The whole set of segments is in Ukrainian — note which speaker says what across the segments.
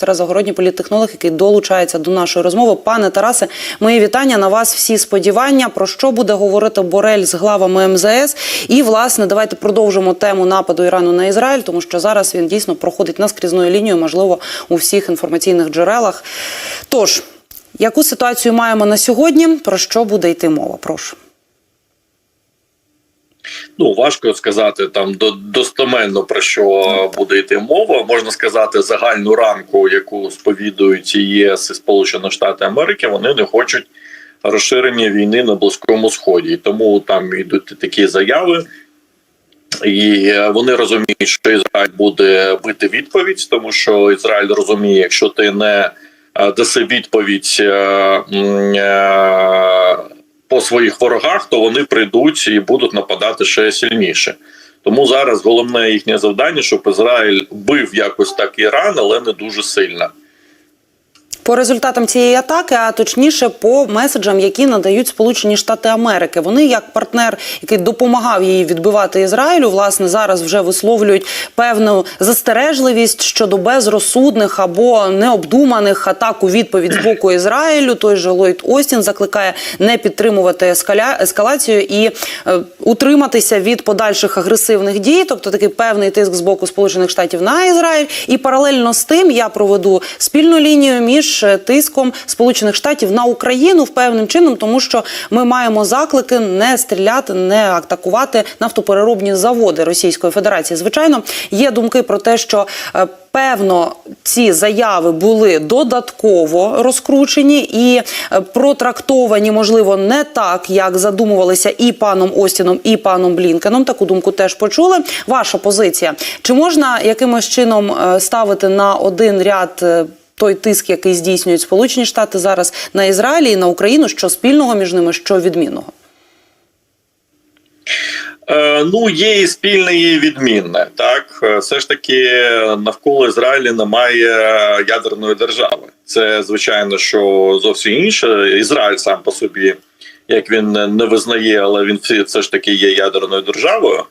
Speaker 1: Тарас Загородній політтехнолог, який долучається до нашої розмови. Пане Тарасе, мої вітання на вас. Всі сподівання. Про що буде говорити Борель з главами МЗС? І власне давайте продовжимо тему нападу Ірану на Ізраїль, тому що зараз він дійсно проходить наскрізною лінією, можливо, у всіх інформаційних джерелах. Тож, яку ситуацію маємо на сьогодні? Про що буде йти мова? Прошу.
Speaker 2: Ну важко сказати там до достоменно про що буде йти мова. Можна сказати загальну рамку, яку сповідують ЄС і Сполучені Штати Америки. Вони не хочуть розширення війни на близькому сході, тому там йдуть такі заяви. І вони розуміють, що Ізраїль буде бити відповідь, тому що Ізраїль розуміє, якщо ти не е, даси відповідь е, е, по своїх ворогах, то вони прийдуть і будуть нападати ще сильніше. Тому зараз головне їхнє завдання, щоб Ізраїль бив якось так Іран, але не дуже сильно.
Speaker 1: По результатам цієї атаки, а точніше по меседжам, які надають Сполучені Штати Америки, вони як партнер, який допомагав їй відбивати Ізраїлю, власне зараз вже висловлюють певну застережливість щодо безрозсудних або необдуманих атак у відповідь з боку Ізраїлю. Той же Ллойд Остін закликає не підтримувати ескаля... ескалацію і е, утриматися від подальших агресивних дій, тобто такий певний тиск з боку Сполучених Штатів на Ізраїль. І паралельно з тим я проведу спільну лінію між е, тиском Сполучених Штатів на Україну певним чином, тому що ми маємо заклики не стріляти, не атакувати нафтопереробні заводи Російської Федерації. Звичайно, є думки про те, що е, Певно, ці заяви були додатково розкручені і е, протрактовані, можливо, не так, як задумувалися і паном Остіном, і паном Блінкеном. Таку думку теж почули. Ваша позиція чи можна якимось чином ставити на один ряд? Е, Той тиск, який здійснюють Сполучені Штати зараз на Ізраїль і на Україну, що спільного між ними, що відмінного?
Speaker 2: Е, ну, є і спільне, і відмінне. Так, Е, все ж таки навколо Ізраїля немає ядерної держави. Це звичайно, що зовсім інше. Ізраїль сам по собі, як він не визнає, але він все ж таки є ядерною державою.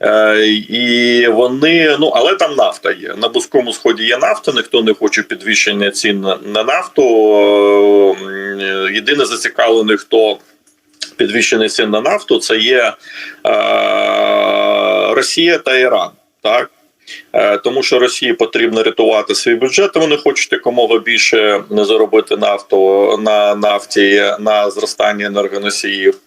Speaker 2: Е, і вони, ну але там нафта є. На близькому сході є нафта, ніхто не хоче підвищення цін на- на нафту. Е, Єдине зацікавлений, хто підвищений цін на нафту, це є е, Росія та Іран. Так. Тому що Росії потрібно рятувати свій бюджет, вони хочуть якомога більше заробити нафту на нафті, на зростання енергоносіїв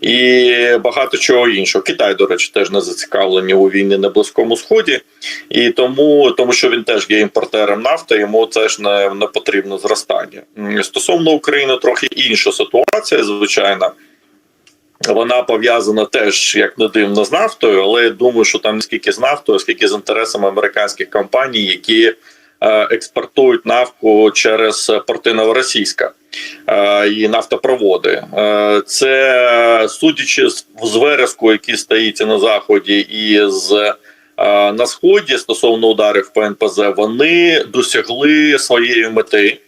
Speaker 2: і багато чого іншого. Китай, до речі, теж не зацікавлені у війні на близькому сході, і тому, тому що він теж є імпортером нафти, йому теж не, не потрібно зростання. Стосовно України, трохи інша ситуація, звичайно. Вона пов'язана теж як не дивно з нафтою, але я думаю, що там не скільки з нафтою, скільки з інтересами американських компаній, які е, експортують нафту через порти Новоросійська е, і нафтопроводи. Е, це судячи з, вереску, який стоїть на заході, і з е, на сході стосовно ударів по НПЗ, вони досягли своєї мети.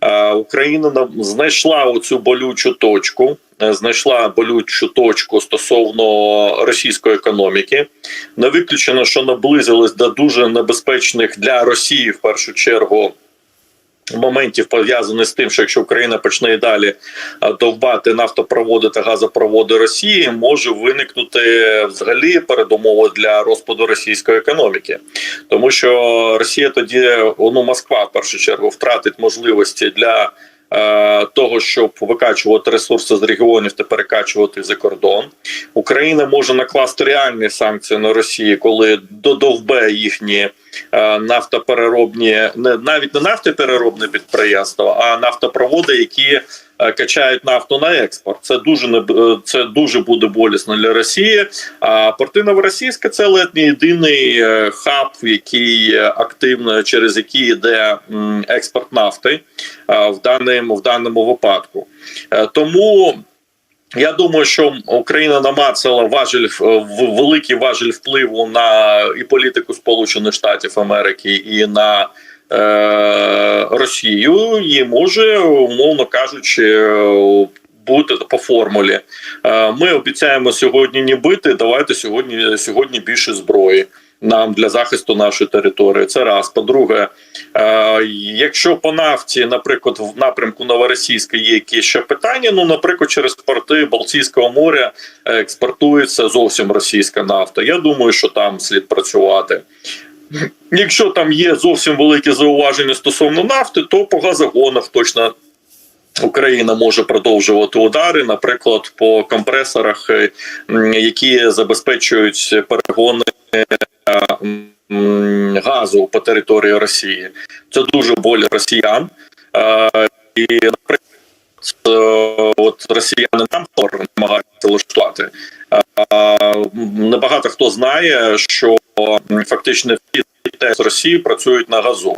Speaker 2: Е, Україна знайшла оцю болючу точку, е, знайшла болючу точку стосовно російської економіки. Не виключено, що наблизились до дуже небезпечних для Росії в першу чергу. Моментів пов'язаних з тим, що якщо Україна почне і далі е, довбати нафтопроводи та газопроводи Росії, може виникнути взагалі передумови для розпаду російської економіки, тому що Росія тоді ну Москва в першу чергу втратить можливості для е, того, щоб викачувати ресурси з регіонів та перекачувати за кордон. Україна може накласти реальні санкції на Росію, коли додовбе їхні е, нафтопереробні, не навіть не нафтопереробні підприємства, а нафтопроводи, які е, качають нафту на експорт. Це дуже е, це дуже буде болісно для Росії. А порти Новоросійська це ледь не єдиний е, хаб, який е, активно через який йде експорт нафти е, в даному в даному випадку. Е, Тому. Я думаю, що Україна намацала важель в великий важель впливу на і політику Сполучених Штатів Америки і на е, Росію, і може, умовно кажучи, бути по формулі. Е, Ми обіцяємо сьогодні не бити. Давайте сьогодні сьогодні більше зброї. Нам для захисту нашої території. Це раз. По-друге, е, якщо по нафті, наприклад, в напрямку Новоросійська є якісь ще питання, ну, наприклад, через порти Балтійського моря е, експортується зовсім російська нафта. Я думаю, що там слід працювати. Якщо там є зовсім великі зауваження стосовно нафти, то по газогонах точно Україна може продовжувати удари, наприклад, по компресорах, е, які забезпечують перегони газу по території Росії. Це дуже боль росіян. Е, І, наприклад, от росіяни нам намагаються влаштувати. Е, Небагато хто знає, що фактично всі ТЕС Росії працюють на газу.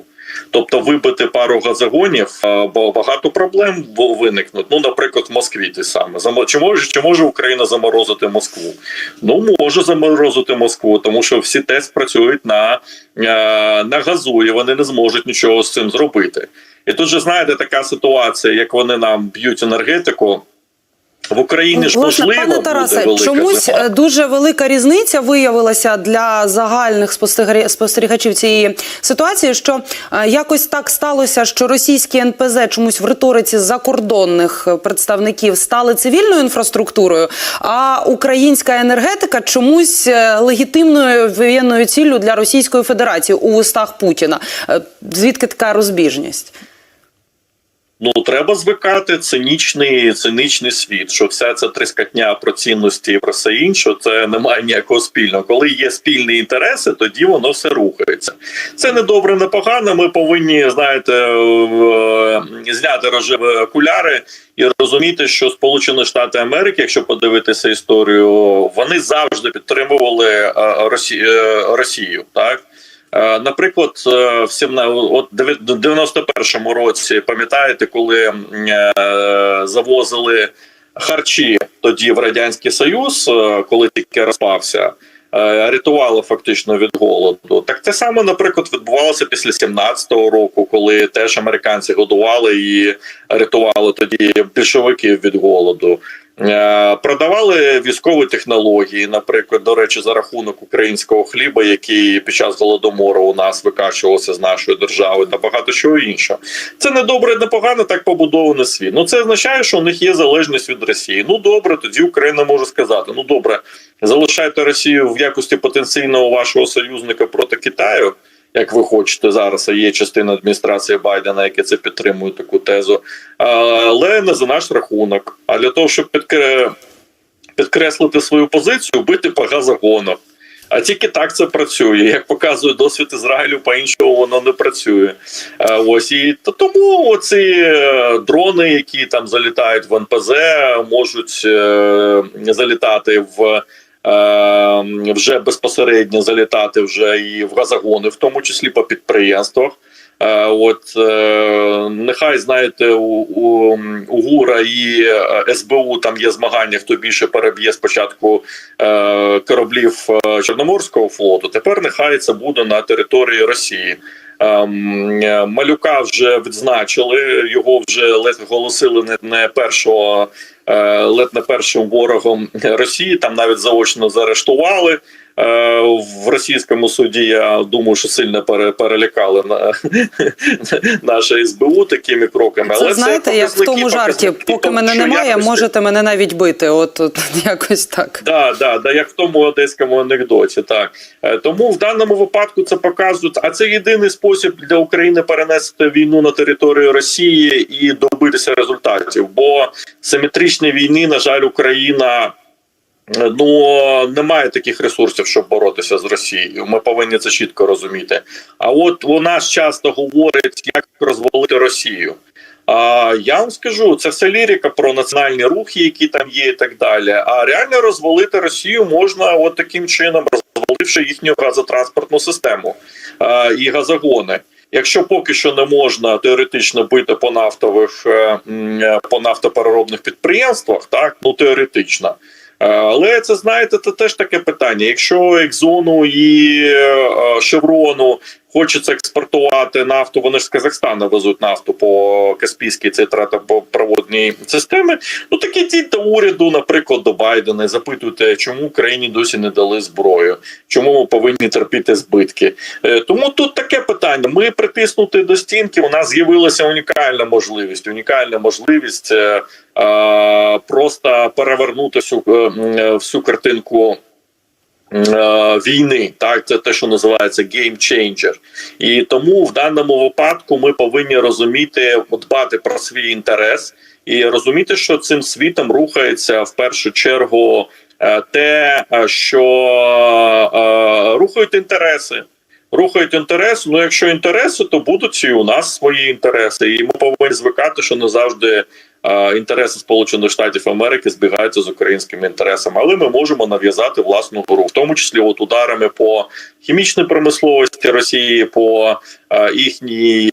Speaker 2: Тобто вибити пару газогонів, е, бо багато проблем виникнуть. Ну, наприклад, в Москві ті саме. Чи може, чи може Україна заморозити Москву? Ну, може заморозити Москву, тому що всі ТЕС працюють на, е, на газу, і вони не зможуть нічого з цим зробити. І тут же знаєте, така ситуація, як вони нам б'ють енергетику. В Україні ж
Speaker 1: Власне,
Speaker 2: можливо
Speaker 1: пане Тарасе,
Speaker 2: буде велика
Speaker 1: чомусь
Speaker 2: зима.
Speaker 1: е, дуже велика різниця виявилася для загальних спостеріга- спостерігачів цієї ситуації, що е, якось так сталося, що російські НПЗ чомусь в риториці закордонних представників стали цивільною інфраструктурою, а українська енергетика чомусь е, легітимною воєнною ціллю для Російської Федерації у устах Путіна. Звідки така розбіжність?
Speaker 2: Ну треба звикати цинічний цинічний світ, що вся ця тріскатня про цінності і про все інше, це не має ніякого спільного. Коли є спільні інтереси, тоді воно все рухається. Це не добре, не погано. Ми повинні знаєте е, зняти рожеві окуляри і розуміти, що Сполучені Штати Америки, якщо подивитися історію, вони завжди підтримували е, Росі- е, Росію, так. Е, Наприклад, е, в 17 от 91-му році, пам'ятаєте, коли е, завозили харчі тоді в радянський союз, коли тільки розпався, рятували фактично від голоду. Так те саме, наприклад, відбувалося після 17-го року, коли теж американці годували і рятували тоді більшовиків від голоду. Е, Продавали військові технології, наприклад, до речі, за рахунок українського хліба, який під час голодомору у нас викачувався з нашої держави, та багато чого іншого. Це не добре, не погано, так побудований світ. Ну це означає, що у них є залежність від Росії. Ну добре, тоді Україна може сказати: ну добре, залишайте Росію в якості потенційного вашого союзника проти Китаю. Як ви хочете зараз, є частина адміністрації Байдена, яке це підтримує таку тезу, але не за наш рахунок. А для того, щоб підкре... підкреслити свою позицію, бити по газогонах. А тільки так це працює. Як показує досвід Ізраїлю, по іншому воно не працює. Ось і то тому оці е, дрони, які там залітають в НПЗ, можуть е, залітати в. Е, Вже безпосередньо залітати вже і в газогони, в тому числі по підприємствах. Е, От е, нехай знаєте, у, у, у ГУРа і е, СБУ там є змагання, хто більше переб'є спочатку кораблів Чорноморського флоту. Тепер нехай це буде на території Росії. Ем, Малюка вже відзначили, його вже ледь оголосили не, не першого, е, ледь не першим ворогом Росії. Там навіть заочно заарештували. Е, В російському суді я думаю, що сильно пере, перелякали на наше СБУ такими кроками.
Speaker 1: Це знаєте, як в тому жарті, поки мене немає,
Speaker 2: якості-
Speaker 1: можете мене навіть бити. От, от якось так.
Speaker 2: Да, да, да, як в тому одеському анекдоті. Так Е, тому в даному випадку це показують. А це єдиний спосіб для України перенести війну на територію Росії і добитися результатів. Бо симетричної війни, на жаль, Україна. Ну немає таких ресурсів, щоб боротися з Росією. Ми повинні це чітко розуміти. А от у нас часто говорять, як розвалити Росію. А я вам скажу, це все лірика про національні рухи, які там є, і так далі. А реально розвалити Росію можна от таким чином, розваливши їхню газотранспортну систему а, і газогони. Якщо поки що не можна теоретично бити по нафтових е, е, по нафтопереробних підприємствах, так ну теоретично. Але це знаєте, це теж таке питання. Якщо Екзону і Шеврону хочеться експортувати нафту. Вони ж з Казахстана везуть нафту по Каспійській цій тратопроводній системі. Ну так ідіть до уряду, наприклад, до Байдена, і запитуйте, чому Україні досі не дали зброю, чому ми повинні терпіти збитки. Е, Тому тут таке питання. Ми притиснути до стінки. У нас з'явилася унікальна можливість. Унікальна можливість е, просто перевернути всю, е, всю картинку. е, Війни, так це те, що називається game changer. і тому в даному випадку ми повинні розуміти, дбати про свій інтерес і розуміти, що цим світом рухається в першу чергу е, те, е, що е, рухають інтереси. Рухають інтереси. Ну, якщо інтереси, то будуть і у нас свої інтереси. І ми повинні звикати, що не завжди е, інтереси Сполучених Штатів Америки збігаються з українськими інтересами. Але ми можемо нав'язати власну гру, в тому числі от ударами по хімічній промисловості Росії, по їхній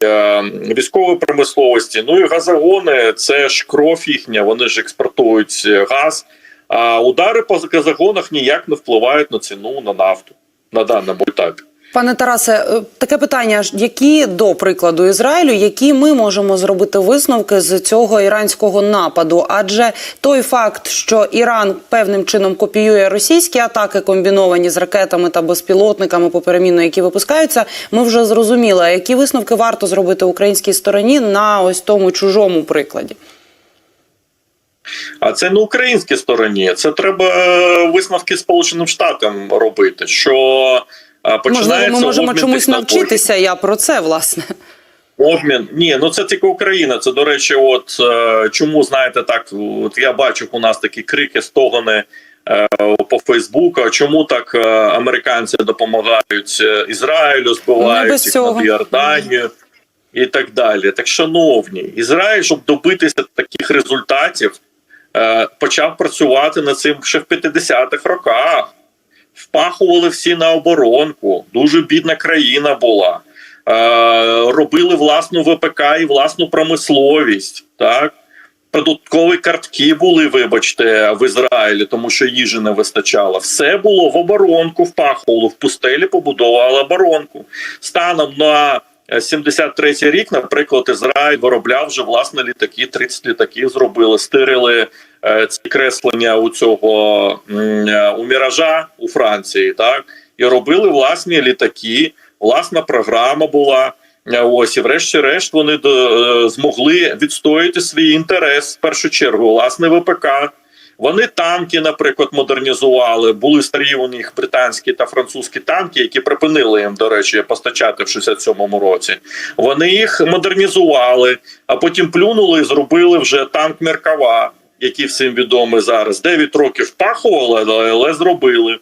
Speaker 2: військовій промисловості. Ну і газогони це ж кров їхня. Вони ж експортують газ. А удари по газогонах ніяк не впливають на ціну на нафту на даному етапі.
Speaker 1: Пане Тарасе, е, таке питання: які до прикладу Ізраїлю, які ми можемо зробити висновки з цього іранського нападу? Адже той факт, що Іран певним чином копіює російські атаки, комбіновані з ракетами та безпілотниками поперемінно, які випускаються, ми вже зрозуміли. Які висновки варто зробити українській стороні на ось тому чужому прикладі?
Speaker 2: А це не українській стороні. Це треба е, висновки Сполученим Штатам робити. Що починається
Speaker 1: Можливо, ми можемо
Speaker 2: обмін
Speaker 1: чомусь навчитися. Я про це власне.
Speaker 2: Обмін ні, ну це тільки Україна. Це до речі, от е, чому знаєте так? От я бачив у нас такі крики, стогони е, по Фейсбуку. Чому так е, американці допомагають е, Ізраїлю, збивають
Speaker 1: без
Speaker 2: їх над Йорданію і так далі. Так, шановні, Ізраїль, щоб добитися таких результатів, е, почав працювати над цим ще в 50-х роках. Впахували всі на оборонку. Дуже бідна країна була. Е, робили власну ВПК і власну промисловість. Так? Продуктові картки були, вибачте, в Ізраїлі, тому що їжі не вистачало. Все було в оборонку, впахувало, в пустелі побудували оборонку. Станом на е, 73-й рік, наприклад, Ізраїль виробляв вже власне літаки, 30 літаків зробили, стирили е, ці креслення у цього е, у міража Франції, так і робили власні літаки. Власна програма була. Е, Ось і врешті-решт вони до- е, змогли відстояти свій інтерес в першу чергу, власне ВПК. Вони танки, наприклад, модернізували. Були старі у них британські та французькі танки, які припинили їм, до речі, постачати в 67-му році. Вони їх модернізували, а потім плюнули і зробили вже танк Меркава, який всім відомий зараз. 9 років впахували, але- але зробили.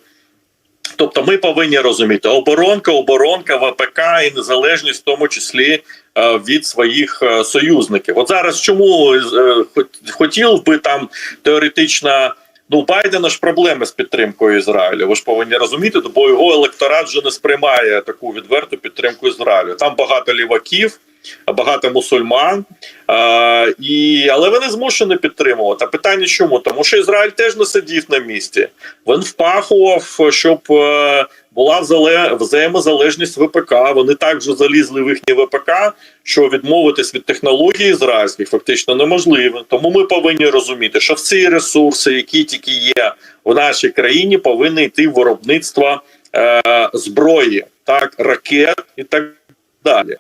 Speaker 2: Тобто ми повинні розуміти оборонка, оборонка, ВПК і незалежність, в тому числі е, від своїх е, союзників. От зараз чому е, хотів би там теоретично. Ну, Байдена ж проблеми з підтримкою Ізраїлю. Ви ж повинні розуміти, бо його електорат вже не сприймає таку відверту підтримку Ізраїлю. Там багато ліваків, багато мусульман, і, але вони змушені підтримувати. А питання чому? Тому що Ізраїль теж не сидів на місці. Він впахував, щоб е, була взаємозалежність ВПК. Вони також залізли в їхнє ВПК, що відмовитись від технологій ізраїльських фактично неможливо. Тому ми повинні розуміти, що всі ресурси, які тільки є в нашій країні, повинні йти в виробництво е, зброї, так ракет і так далі.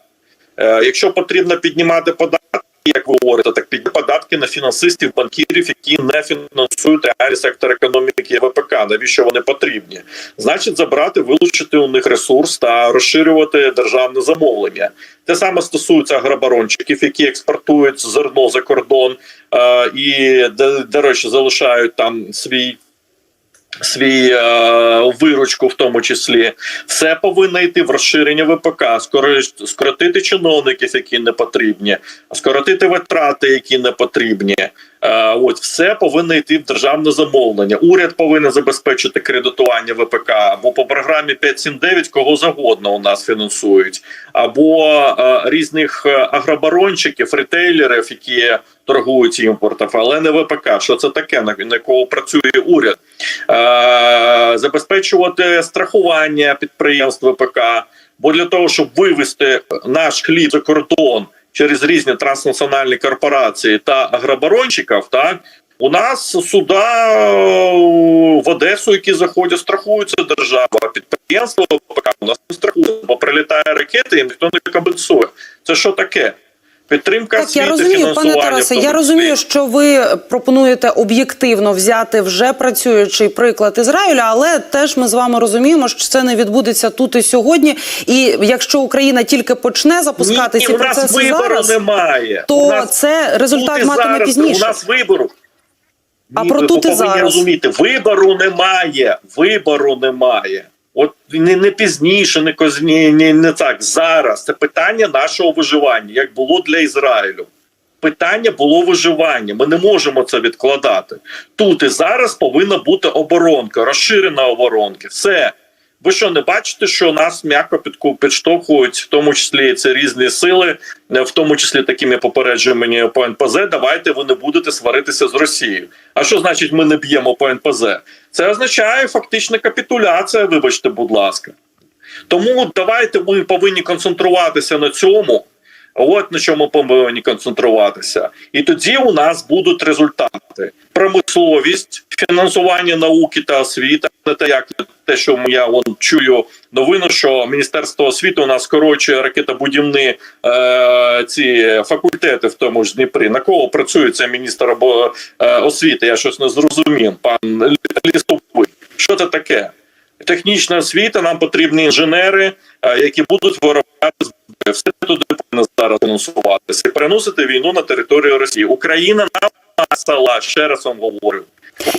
Speaker 2: Е, якщо потрібно піднімати податки, як ви говорите, так підняти податки на фінансистів, банкірів, які не фінансують реальний сектор економіки ВПК. Навіщо вони потрібні? Значить, забрати, вилучити у них ресурс та розширювати державне замовлення. Те саме стосується агробарончиків, які експортують зерно за кордон е, і, до речі, залишають там свій. Свій е, виручку, в тому числі, все повинно йти в розширення ВПК, скоротити чиновників, які не потрібні, скоротити витрати, які не потрібні. Е, от все повинно йти в державне замовлення. Уряд повинен забезпечити кредитування ВПК або по програмі 579 кого завгодно у нас фінансують, або е, різних е, агробарончиків, ретейлерів, які торгують імпортом, але не ВПК. Що це таке? На, на кого працює уряд? Забезпечувати страхування підприємств ВПК. Бо для того, щоб вивести наш хліб за кордон через різні транснаціональні корпорації та агробарончиків, так у нас суда е, в Одесу, які заходять, страхуються держава, підприємство у нас не страхується, бо прилітає ракети, і ніхто не компенсує. Це що таке? Підтримка
Speaker 1: Так, я розумію, пане Тарасе. Я розумію, що ви пропонуєте об'єктивно взяти вже працюючий приклад Ізраїля, але теж ми з вами розуміємо, що це не відбудеться тут і сьогодні. І якщо Україна тільки почне запускати
Speaker 2: Ні,
Speaker 1: ці
Speaker 2: у нас
Speaker 1: процеси зараз,
Speaker 2: немає.
Speaker 1: то
Speaker 2: У нас
Speaker 1: це результат матиме
Speaker 2: зараз,
Speaker 1: пізніше.
Speaker 2: У нас вибору.
Speaker 1: А
Speaker 2: Ні,
Speaker 1: про
Speaker 2: ви
Speaker 1: тут і зараз.
Speaker 2: розуміти, вибору немає. Вибору немає. От не, не пізніше, не, не, не так. Зараз це питання нашого виживання, як було для Ізраїлю. Питання було виживання. Ми не можемо це відкладати. Тут і зараз повинна бути оборонка, розширена оборонка. Все. Ви що не бачите, що нас м'яко підштовхують, в тому числі це різні сили, е, в тому числі такими попередженнями по НПЗ. Давайте ви не будете сваритися з Росією. А що значить ми не б'ємо по НПЗ? Це означає фактична капітуляція. Вибачте, будь ласка. Тому давайте ми повинні концентруватися на цьому. От на чому повинні концентруватися, і тоді у нас будуть результати: промисловість, фінансування науки та освіти. Не те, як те, що я вон чую новину, що міністерство освіти у нас скорочує ракетобудівні е, ці факультети в тому ж Дніпрі. На кого працює цей міністр або е, освіти? Я щось не зрозумів. Пан Лісовий. Що це таке? Технічна освіта, нам потрібні інженери, е, які будуть виробляти. Все туди повинно зараз фінансуватися переносити війну на територію Росії. Україна напасала, ще раз вам говорю.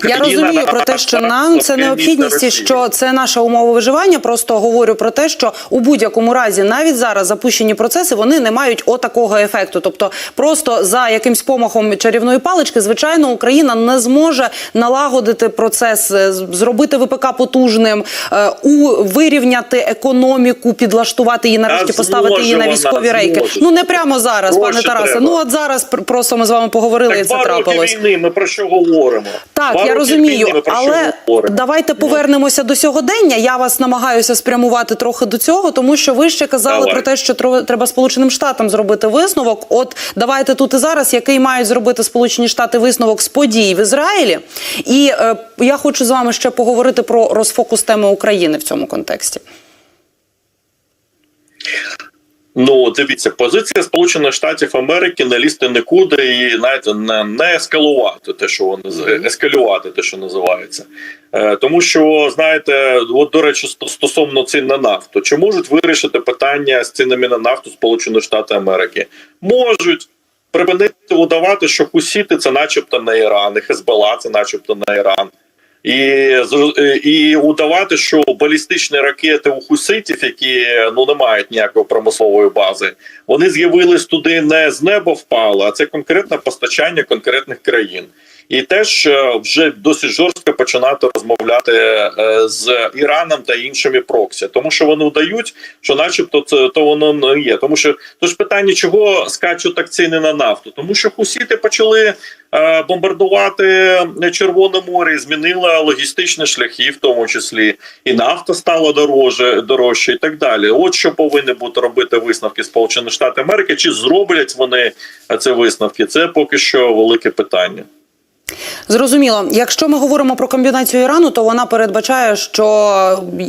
Speaker 1: Я розумію про те, що нам це необхідність, і що це наша умова виживання. Просто говорю про те, що у будь-якому разі, навіть зараз запущені процеси, вони не мають отакого ефекту. Тобто, просто за якимсь помахом чарівної палички, звичайно, Україна не зможе налагодити процес, е, зробити ВПК потужним, е, у вирівняти економіку, підлаштувати її нарешті, поставити її на військові рейки. Ну не прямо зараз, пане Тарасе. Ну от зараз просто ми з вами поговорили, і це трапилось.
Speaker 2: війни. Ми про що говоримо?
Speaker 1: Так,
Speaker 2: Два
Speaker 1: я розумію, але давайте повернемося до сьогодення. Я вас намагаюся спрямувати трохи до цього, тому що ви ще казали
Speaker 2: Давай.
Speaker 1: про те, що треба Сполученим Штатам зробити висновок. От давайте тут і зараз, який мають зробити Сполучені Штати висновок з подій в Ізраїлі. І е, я хочу з вами ще поговорити про розфокус теми України в цьому контексті.
Speaker 2: Ну, дивіться, позиція Сполучених Штатів Америки не лізти нікуди і знаєте, не, не ескалувати те, що вони ескалювати, те, що називається. Е, тому що знаєте, от до речі, стосовно цін на нафту, чи можуть вирішити питання з цінами на нафту Сполучені Штати Америки? Можуть. Припинити удавати, що хусіти це начебто не Іран, і Хезбола це начебто не Іран. І, зр- і удавати, що балістичні ракети у хуситів, які ну не мають ніякої промислової бази, вони з'явились туди не з неба впало, а це конкретне постачання конкретних країн. І теж е, вже досить жорстко починати розмовляти е, з Іраном та іншими проксі, тому що вони вдають, що, начебто, це то воно не є. Тому що то ж питання, чого скачуть так ціни на нафту, тому що хусіти почали е, бомбардувати Червоне море, і змінили логістичні шляхи, в тому числі, і нафта стала дороже, дорожче, і так далі. От що повинні бути робити висновки Сполучених Штатів Америки, чи зроблять вони це висновки? Це поки що велике питання.
Speaker 1: Зрозуміло, якщо ми говоримо про комбінацію Ірану, то вона передбачає, що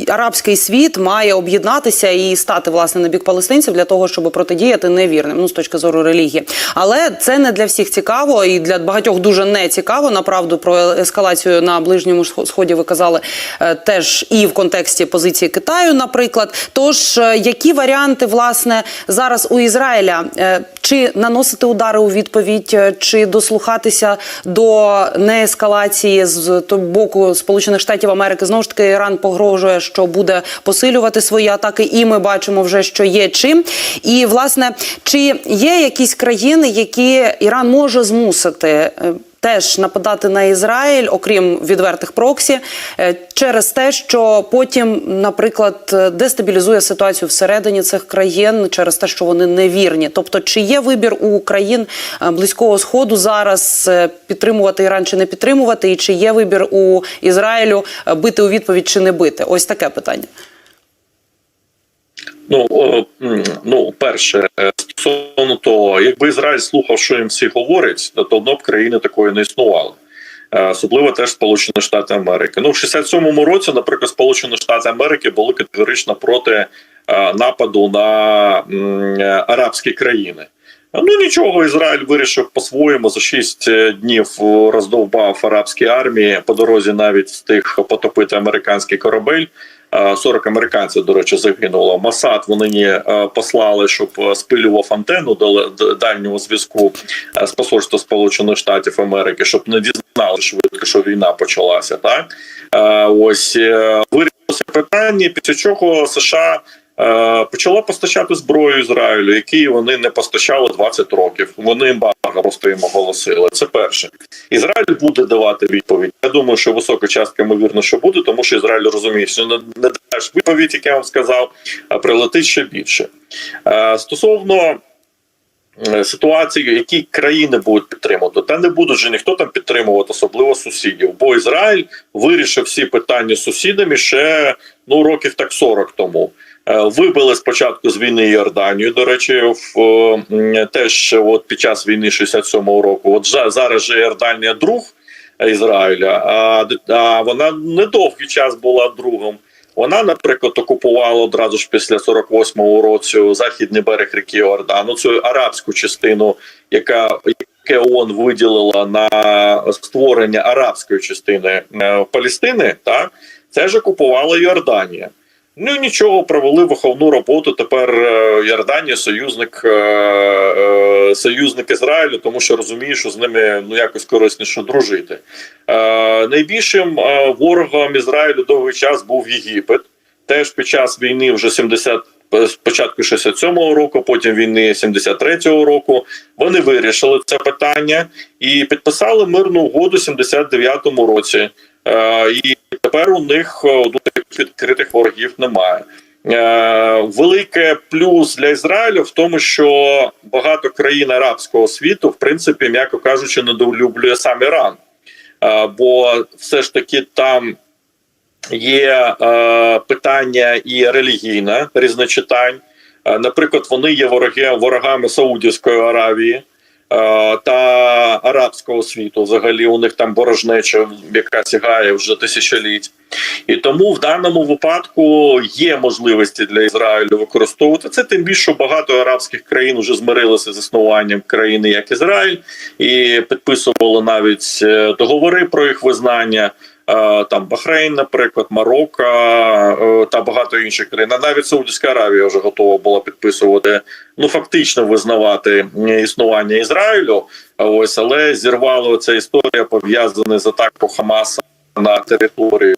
Speaker 1: арабський світ має об'єднатися і стати власне на бік палестинців для того, щоб протидіяти невірним, ну з точки зору релігії. Але це не для всіх цікаво, і для багатьох дуже не цікаво. Направду про ескалацію на ближньому сході ви казали е, теж і в контексті позиції Китаю, наприклад. Тож е, які варіанти власне зараз у Ізраїля Е, чи наносити удари у відповідь, чи дослухатися до неескалації з то- боку Сполучених Штатів Америки? Знову ж таки, Іран погрожує, що буде посилювати свої атаки, і ми бачимо вже, що є чим. І власне, чи є якісь країни, які Іран може змусити? Теж нападати на Ізраїль, окрім відвертих проксі, е, через те, що потім, наприклад, е, дестабілізує ситуацію всередині цих країн через те, що вони невірні. Тобто, чи є вибір у країн е, близького сходу зараз підтримувати Іран чи не підтримувати, і чи є вибір у Ізраїлю бити у відповідь чи не бити? Ось таке питання.
Speaker 2: Ну, ну, перше, е, стосовно того, якби Ізраїль слухав, що їм всі говорять, то давно б країни такої не існувало. Е, Особливо теж Сполучені Штати Америки. Ну, в 67-му році, наприклад, Сполучені Штати Америки були категорично проти е, нападу на арабські країни. Ну нічого, Ізраїль вирішив по-своєму за 6 днів роздовбав арабські армії. По дорозі навіть встиг потопити американський корабель. Е, 40 американців, до речі, загинуло. Масад вони е, послали, щоб е, спилював антенну до дальнього зв'язку е, з посольства Сполучених Штатів Америки, щоб не дізнали швидко, що війна почалася. Так ось вирішилося питання, після чого США. Е, Почала постачати зброю Ізраїлю, які вони не постачали 20 років. Вони ембарго просто їм оголосили. Це перше. Ізраїль буде давати відповідь. Я думаю, що висока частка ймовірно, що буде, тому що Ізраїль розуміє, що не, не даєш відповідь, як я вам сказав, а прилетить ще більше. Е, Стосовно е, ситуації, які країни будуть підтримувати, та не буде вже ніхто там підтримувати, особливо сусідів. Бо Ізраїль вирішив всі питання з сусідами ще ну років так 40 тому. Е, Вибили спочатку з війни Йорданію. До речі, в е, теж от під час війни 67-го року. От зараз же Йорданія друг Ізраїля, а, а вона недовгий час була другом. Вона, наприклад, окупувала одразу ж після 48-го року західний берег ріки Йордану, цю арабську частину, яка яке ООН виділила на створення арабської частини е, Палестини, так це ж окупувала Йорданія. Ну нічого, провели виховну роботу. Тепер е, Йорданія союзник, е, е, союзник Ізраїлю, тому що розуміє, що з ними ну якось корисніше дружити. Найбільшим ворогом Ізраїлю довгий час був Єгипет. Теж під час війни вже 70 е, спочатку 67-го року, потім війни 73-го року. Вони вирішили це питання і підписали мирну угоду 79-му році. Е, і тепер у них е, відкритих ворогів немає. Е, велике плюс для Ізраїлю в тому, що багато країн арабського світу, в принципі, м'яко кажучи, недолюблює сам Іран. Е, бо все ж таки там є е, питання і релігійне різночитань. Е, наприклад, вони є вороги, ворогами Саудівської Аравії е, та арабського світу. Взагалі у них там ворожнеча, яка сягає вже тисячоліть. І тому в даному випадку є можливості для Ізраїлю використовувати це. Тим більше багато арабських країн вже змирилися з існуванням країни як Ізраїль, і підписували навіть е, договори про їх визнання. Там Бахрейн, наприклад, Марокко е, та багато інших країн. Навіть Саудівська Аравія вже готова була підписувати, ну фактично визнавати існування Ізраїлю. Ось але зірвала ця історія пов'язана з атакою Хамаса на територію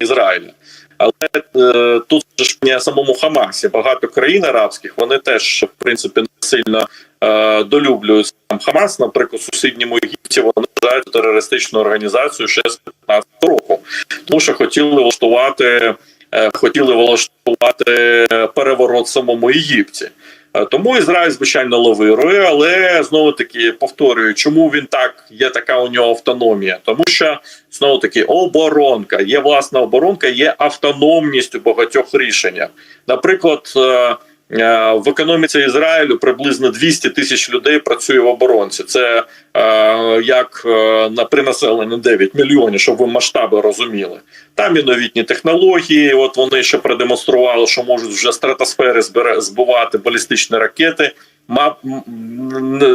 Speaker 2: Ізраїля. Але е, тут ж не самому Хамасі багато країн арабських вони теж в принципі не сильно е, долюблюють сам Хамас. Наприклад, у сусідньому Єгипті вони вважають терористичну організацію ще з 15 року, тому що хотіли влаштувати, е, хотіли влаштувати переворот в самому Єгипті. Е, Тому Ізраїль, звичайно, лавирує, але знову таки повторюю, чому він так є така у нього автономія? Тому що знову таки оборонка, є власна оборонка, є автономність у багатьох рішеннях. Наприклад, е, в економіці Ізраїлю приблизно 200 тисяч людей працює в оборонці. Це е, як е, на принаселення 9 мільйонів, щоб ви масштаби розуміли. Там і новітні технології. От вони ще продемонстрували, що можуть вже стратосфери збивати балістичні ракети.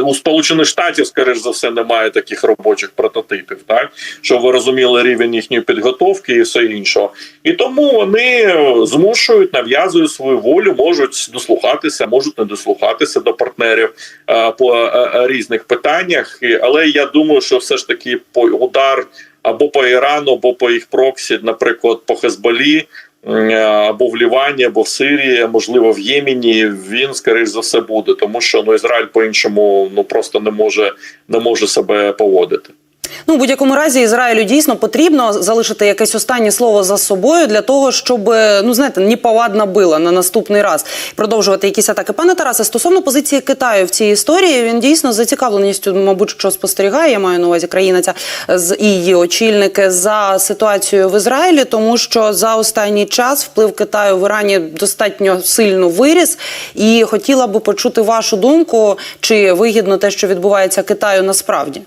Speaker 2: У Сполучених Штатів, скоріш за все, немає таких робочих прототипів, так щоб ви розуміли рівень їхньої підготовки і все іншого. І тому вони змушують, нав'язують свою волю, можуть дослухатися, можуть не дослухатися до партнерів е, по е, е, різних питаннях. Але я думаю, що все ж таки по удар або по Ірану, або по їх проксі, наприклад, по Хезболі. Е, Або в Лівані, або в Сирії, можливо, в Ємені він скоріш за все буде, тому що ну Ізраїль по іншому ну просто не може не може себе поводити.
Speaker 1: Ну, у будь-якому разі, Ізраїлю дійсно потрібно залишити якесь останнє слово за собою для того, щоб ну знаєте, неповадна била на наступний раз продовжувати якісь атаки. Пане Тарасе, стосовно позиції Китаю в цій історії, він дійсно з зацікавленістю, мабуть, що спостерігає. Я маю на увазі країна ця з і її очільники за ситуацією в Ізраїлі, тому що за останній час вплив Китаю в Ірані достатньо сильно виріс. І хотіла би почути вашу думку, чи вигідно те, що відбувається Китаю насправді.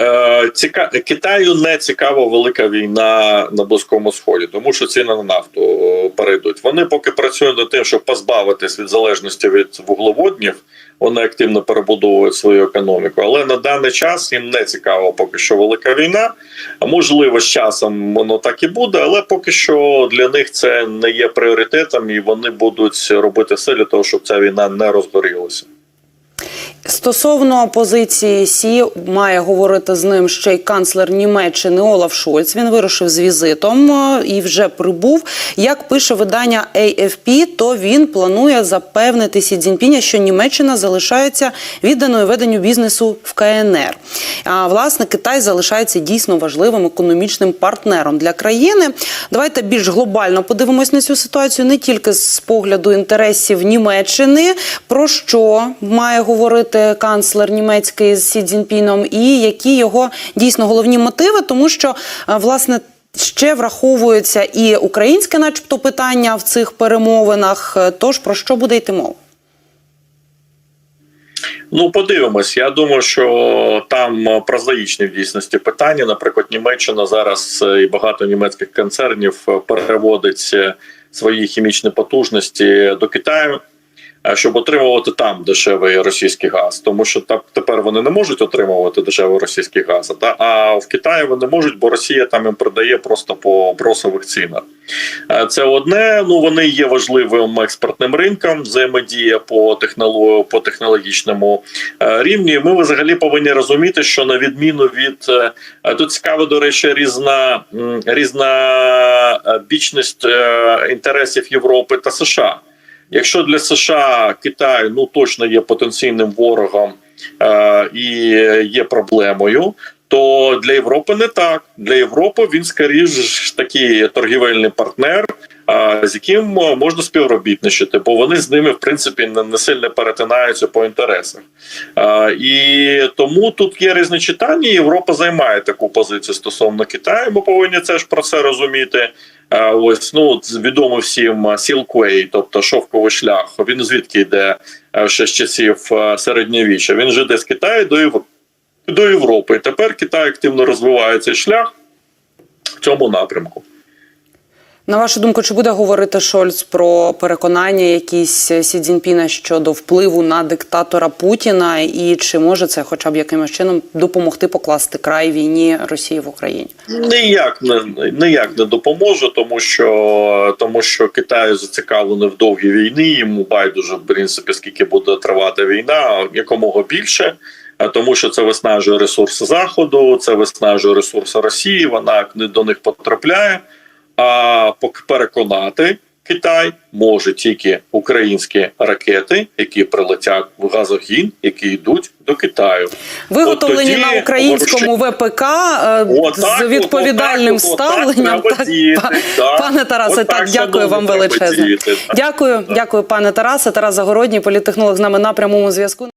Speaker 2: Е, ціка... Китаю не цікава велика війна на Близькому Сході, тому що ціни на нафту е, перейдуть. Вони поки працюють над тим, щоб позбавитись від залежності від вуглеводнів. Вони активно перебудовують свою економіку, але на даний час їм не цікава поки що велика війна. А можливо, з часом воно так і буде, але поки що для них це не є пріоритетом, і вони будуть робити все для того, щоб ця війна не розгорілася.
Speaker 1: Стосовно позиції Сі має говорити з ним ще й канцлер Німеччини Олаф Шольц. Він вирушив з візитом е, і вже прибув. Як пише видання AFP, то він планує запевнити Сі Цзіньпіня, що Німеччина залишається відданою веденню бізнесу в КНР. А власне Китай залишається дійсно важливим економічним партнером для країни. Давайте більш глобально подивимось на цю ситуацію, не тільки з погляду інтересів Німеччини, про що має говорити канцлер німецький з Сі Цзіньпіном, і які його дійсно головні мотиви, тому що е, власне. Ще враховується і українське, начебто, питання в цих перемовинах. Е, Тож про що буде йти мова?
Speaker 2: Ну, подивимось. Я думаю, що там е, прозаїчні в дійсності питання. Наприклад, Німеччина зараз і багато німецьких концернів переводить свої хімічні потужності до Китаю. Е, Щоб отримувати там дешевий російський газ, тому що так тепер вони не можуть отримувати дешевий російський газ, та а в Китаї вони можуть, бо Росія там їм продає просто по бросових цінах. Е, Це одне. Ну вони є важливим експортним ринком, взаємодія по технолог... по технологічному е, рівні. Ми взагалі повинні розуміти, що на відміну від тут цікаво, до речі, різна різна бічність інтересів Європи та США. Якщо для США Китай ну точно є потенційним ворогом е, і є проблемою, то для Європи не так. Для Європи він скоріш такий торгівельний партнер, е, з яким можна співробітничати, бо вони з ними в принципі не, сильно перетинаються по інтересах. Е, і тому тут є різне читання. Європа займає таку позицію стосовно Китаю. Ми повинні це ж про це розуміти. Ось ну відомо всім Сілквей, тобто шовковий шлях. Він звідки йде е, ще з часів е, середньовіччя. Він жиде з Китаю до Європи. До Європи. Тепер Китай активно розвиває цей шлях в цьому напрямку.
Speaker 1: На вашу думку, чи буде говорити Шольц про переконання якісь Сі Цзіньпіна щодо впливу на диктатора Путіна, і чи може це, хоча б якимось чином, допомогти покласти край війні Росії в Україні?
Speaker 2: Ніяк не ніяк не допоможе, тому що тому що Китай зацікавлений в довгій війні. Йому байдуже в принципі скільки буде тривати війна, якомога більше. Тому що це виснажує ресурси заходу, це виснажує ресурси Росії. Вона до них потрапляє. А переконати Китай може тільки українські ракети, які прилетять в газогін, які йдуть до Китаю.
Speaker 1: Виготовлені на українському ВПК е, з відповідальним ставленням. Так. Пане Тарасе, так дякую вам
Speaker 2: так.
Speaker 1: Дякую, дякую, пане Тарасе. Тарас Загородній, політтехнолог з нами на прямому зв'язку.